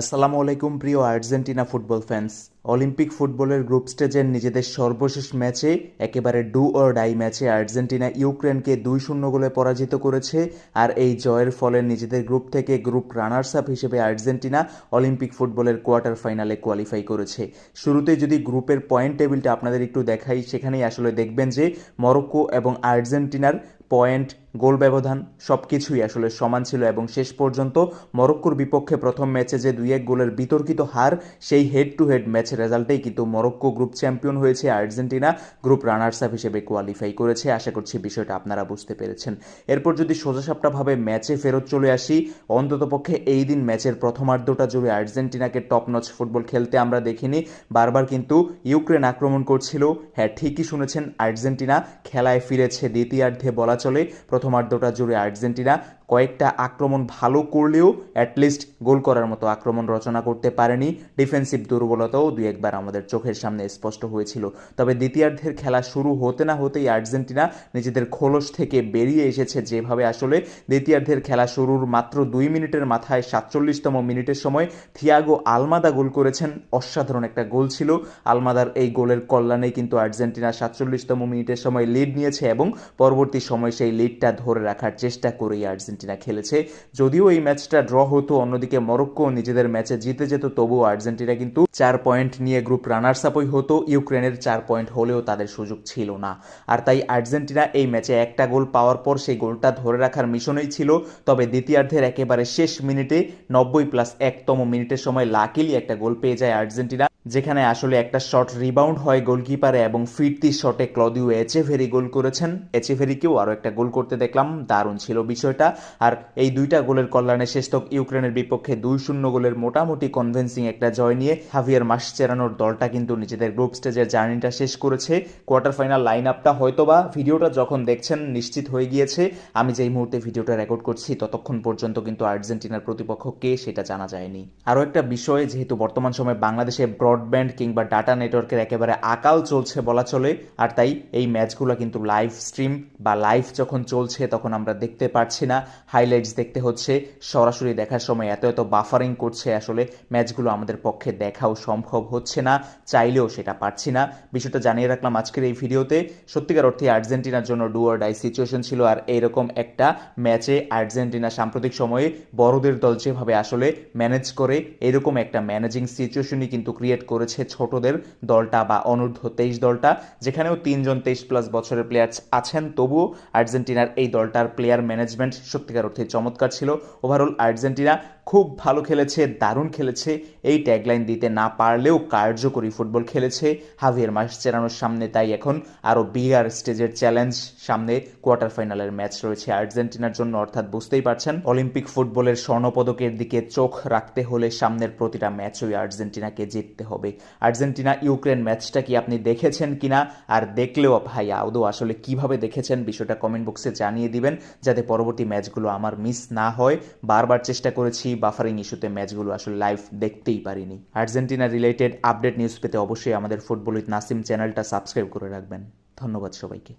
আসসালামু আলাইকুম, প্রিয় আর্জেন্টিনা ফুটবল ফ্যান্স অলিম্পিক ফুটবলের গ্রুপ স্টেজের নিজেদের সর্বশেষ ম্যাচে, একেবারে ডু অর ডাই ম্যাচে আর্জেন্টিনা ইউক্রেনকে দুই শূন্য গোলে পরাজিত করেছে। আর এই জয়ের ফলে নিজেদের গ্রুপ থেকে গ্রুপ রানার্স আপ হিসেবে আর্জেন্টিনা অলিম্পিক ফুটবলের কোয়ার্টার ফাইনালে কোয়ালিফাই করেছে। শুরুতে যদি গ্রুপের পয়েন্ট টেবিলটা আপনাদের একটু দেখাই, সেখানেই আসলে দেখবেন যে মরক্কো এবং আর্জেন্টিনার পয়েন্ট গোল ব্যবধান সব কিছুই আসলে সমান ছিল এবং শেষ পর্যন্ত মরক্কোর বিপক্ষে প্রথম ম্যাচে যে দুই এক গোলের বিতর্কিত হার, সেই হেড টু হেড ম্যাচের রেজাল্টেই কিন্তু মরক্কো গ্রুপ চ্যাম্পিয়ন হয়েছে। আর্জেন্টিনা গ্রুপ রানার্স আপ হিসেবে কোয়ালিফাই করেছে। আশা করছি বিষয়টা আপনারা বুঝতে পেরেছেন। এরপর যদি সোজাসাপটাভাবে ম্যাচে ফেরত চলে আসি অন্ততপক্ষে এই দিন ম্যাচের প্রথমার্ধটা জুড়ে আর্জেন্টিনাকে টপ নচ ফুটবল খেলতে আমরা দেখিনি। বারবার কিন্তু ইউক্রেন আক্রমণ করছিল। হ্যাঁ ঠিকই শুনেছেন, আর্জেন্টিনা খেলায় ফিরেছে দ্বিতীয়ার্ধে বলা চলে। প্রথমার্ধটা জুড়ে আর্জেন্টিনা কয়েকটা আক্রমণ ভালো করলেও অ্যাটলিস্ট গোল করার মতো আক্রমণ রচনা করতে পারেনি। ডিফেন্সিভ দুর্বলতাও দুই একবার আমাদের চোখের সামনে স্পষ্ট হয়েছিল। তবে দ্বিতীয়ার্ধের খেলা শুরু হতে না হতেই আর্জেন্টিনা নিজেদের খোলস থেকে বেরিয়ে এসেছে যেভাবে আসলে। দ্বিতীয়ার্ধের খেলা শুরুর মাত্র দুই মিনিটের মাথায় সাতচল্লিশতম মিনিটের সময় থিয়াগো আলমাদা গোল করেছেন। অসাধারণ একটা গোল ছিল। আলমাদার এই গোলের কল্যাণেই কিন্তু আর্জেন্টিনা সাতচল্লিশতম মিনিটের সময় লিড নিয়েছে এবং পরবর্তী সময় সেই লিডটা ধরে রাখার চেষ্টা করেই আর্জেন্টিনা। খেলেছে। যদিও এই ম্যাচটা ড্র হতো, অন্যদিকে মরক্কো নিজেদের ম্যাচে জিতে যেত, তবুও আর্জেন্টিনা কিন্তু চার পয়েন্ট নিয়ে গ্রুপ রানার্স আপই হতো। ইউক্রেনের চার পয়েন্ট হলেও তাদের সুযোগ ছিল না। আর তাই আর্জেন্টিনা এই ম্যাচে একটা গোল পাওয়ার পর সেই গোলটা ধরে রাখার মিশনেই ছিল। তবে দ্বিতীয়ার্ধের একেবারে শেষ মিনিটে, নব্বই প্লাস একতম মিনিটের সময় লাকিলি একটা গোল পেয়ে যায় আর্জেন্টিনা, যেখানে আসলে একটা শট রিবাউন্ড হয় গোলকিপারে এবং ফিরতি শটে ক্লদিও এচেভেরি গোল করেছেন। এচেভেরিকেও আরও একটা গোল করতে দেখলাম, দারুণ ছিল বিষয়টা। আর এই দুইটা গোলের কল্যাণে শেষ শেষতক ইউক্রেনের বিপক্ষে দুই শূন্য গোলের মোটামুটি কনভিন্সিং একটা জয় নিয়ে হাভিয়ার মাস চেরানোর দলটা কিন্তু নিজেদের গ্রুপ স্টেজের জার্নিটা শেষ করেছে। কোয়ার্টার ফাইনাল লাইন আপটা হয়তোবা ভিডিওটা যখন দেখছেন নিশ্চিত হয়ে গিয়েছে। আমি যেই মুহূর্তে ভিডিওটা রেকর্ড করছি ততক্ষণ পর্যন্ত কিন্তু আর্জেন্টিনার প্রতিপক্ষ কে সেটা জানা যায়নি। আরও একটা বিষয়, যেহেতু বর্তমান সময়ে বাংলাদেশে ব্রডব্যান্ড কিংবা ডাটা নেটওয়ার্কের একেবারে আকাল চলছে বলা চলে, আর তাই এই ম্যাচগুলো কিন্তু লাইভ স্ট্রিম বা লাইভ যখন চলছে তখন আমরা দেখতে পারছি না। হাইলাইটস দেখতে হচ্ছে। সরাসরি দেখার সময় এত এত বাফারিং করছে আসলে ম্যাচগুলো আমাদের পক্ষে দেখাও সম্ভব হচ্ছে না, চাইলেও সেটা পারছি না। বিষয়টা জানিয়ে রাখলাম আজকের এই ভিডিওতে। সত্যিকার অর্থে আর্জেন্টিনার জন্য ডু অর ডাই সিচুয়েশন ছিল আর এরকম একটা ম্যাচে আর্জেন্টিনা সাম্প্রতিক সময়ে বড়দের দল যেভাবে আসলে ম্যানেজ করে, এরকম একটা ম্যানেজিং সিচুয়েশনই কিন্তু ক্রিয়েট করেছে ছোটদের দলটা বা অনূর্ধ্ব তেইশ দলটা, যেখানেও তিনজন তেইশ প্লাস বছরের প্লেয়ার আছেন। তবুও আর্জেন্টিনার এই দলটার প্লেয়ার ম্যানেজমেন্ট সত্যিকার অর্থে চমৎকার ছিল। ওভারঅল আর্জেন্টিনা খুব ভালো খেলেছে, দারুণ খেলেছে। এই ট্যাগলাইন দিতে না পারলেও কার্যকরী ফুটবল খেলেছে হাভিয়ার মাস চেরানোর সামনে। তাই এখন আরও বিগার স্টেজের চ্যালেঞ্জ সামনে কোয়ার্টার ফাইনালের ম্যাচ রয়েছে আর্জেন্টিনার জন্য। অর্থাৎ বুঝতেই পারছেন, অলিম্পিক ফুটবলের স্বর্ণপদকের দিকে চোখ রাখতে হলে সামনের প্রতিটা ম্যাচই আর্জেন্টিনাকে জিততে হবে। আর্জেন্টিনা ইউক্রেন ম্যাচটা কি আপনি দেখেছেন কিনা? আর দেখলেও ভাই, আদৌ আসলে কীভাবে দেখেছেন? বিষয়টা কমেন্ট বক্সে জানিয়ে দিবেন, যাতে পরবর্তী ম্যাচগুলো আমার মিস না হয়। বারবার চেষ্টা করেছি বাফারিং ইস্যুতে ম্যাচগুলো আসলে লাইভ দেখতেই পারিনি। আর্জেন্টিনা রিলেটেড আপডেট নিউজ পেতে অবশ্যই আমাদের ফুটবল উইথ নাসিম চ্যানেলটা সাবস্ক্রাইব করে রাখবেন। ধন্যবাদ সবাইকে।